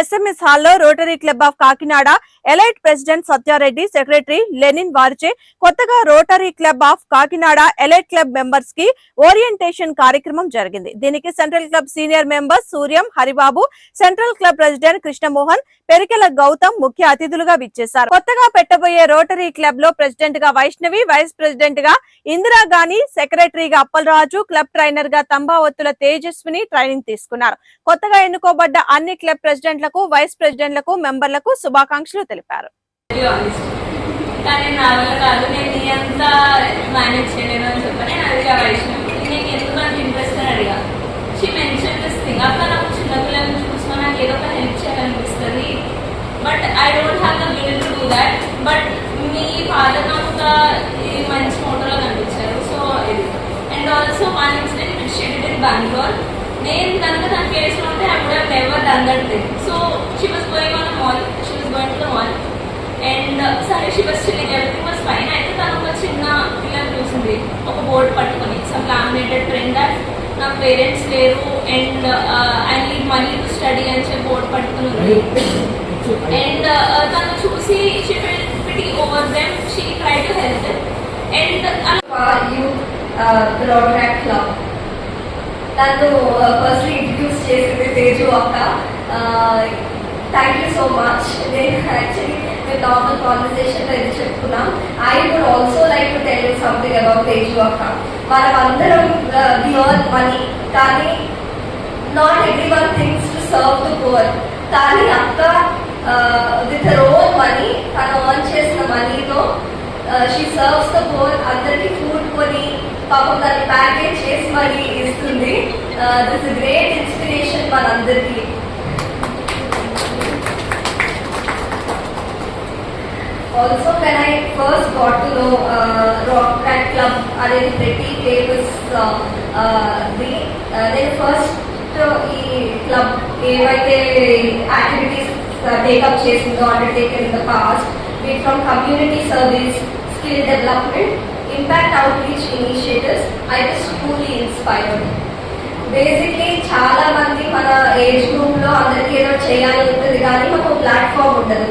SMS హాల్లో rotary club of Kakinada elite president Satyareddy secretary Lenin వారిచే కొత్తగా rotary club of Kakinada elite club మెంబర్స్కి orientation కార్యక్రమం జరిగింది. దీనికి central club senior member Suryam Haribabu central club president Krishnamohan Perikala Gautam ముఖ్య అతిథులుగా విచ్చేశారు. కొత్తగా పెట్టబోయే రోటరీ క్లబ్లో ప్రెసిడెంట్గా వైష్ణవి వైస్ ప్రెసిడెంట్గా ఇందిరా సెక్రటరీగా అప్పలరాజు క్లబ్ ట్రైనర్గా తంబావత్తుల తేజస్విని ట్రైనింగ్ తీసుకున్నారు. కొత్తగా ఎన్నుకోబడ్డ అన్ని క్లబ్ ప్రెసిడెంట్ ప్రెసిడెంట్లకు వైస్ ప్రెసిడెంట్లకు మెంబర్లకు శుభాకాంక్షలు తెలిపారు. కానీ నేను interest but I don't have the will to do that but me father నాకు మంచి కనిపించారు. సో ఇది. And also one incident which shed in Bengaluru నేను కనుక నా కేసులో ఉంటే అప్పుడే would have never done that thing so she was going on mall she was going to the mall and సరే she was chilling everything was fine అయితే తను ఒక చిన్న పిల్లలు చూసింది ఒక బోర్డు పట్టుకొని. సమ్ లామినేటెడ్ దట్ నా పేరెంట్స్ లేరు. And I need money to study అని చెప్పి బోర్డు పట్టుకుని ఉంది. అండ్ తను చూసి she fell pity over them she try to help and youth Rotaract club నన్ను uh, ఫస్ట్ ఇంట్రడ్యూస్ చేసింది తేజు అక్క. థ్యాంక్ యూ సో మచ్ నేను యాక్చువల్లీ మేము నార్మల్ కాన్వర్సేషన్లో ఇది చెప్పుకున్నాం. I would also like to tell you something about Teju అక్క. మనం అందరం ది ఎర్న్ మనీ కానీ not every one things to serve to poor కానీ అక్క విత్ ఓన్ మనీ తను ఆన్ చేసిన మనీతో షీ సర్వ్స్ ద పువర్ అందరికీ ఫుడ్ పాపం దాన్ని ప్యాకేజ్ చేసి మరి ఇస్తుంది. దిస్ గ్రేట్ ఇన్స్పిరేషన్ మనందరికీ also when I first got to know Rotaract club అనేది ప్రతి ఫేమస్ ది నేను ఫస్ట్ ఈ క్లబ్ ఏవైతే యాక్టివిటీస్ టేకప్ చేసిందో undertaken in the past be from community service skill development impact outreach initiatives I school inspired basically చాలా మంది మన age గ్రూప్లో అందరికీ ఏదో చేయాలి ఉంటుంది కానీ మాకు ప్లాట్ఫామ్ ఉండదు.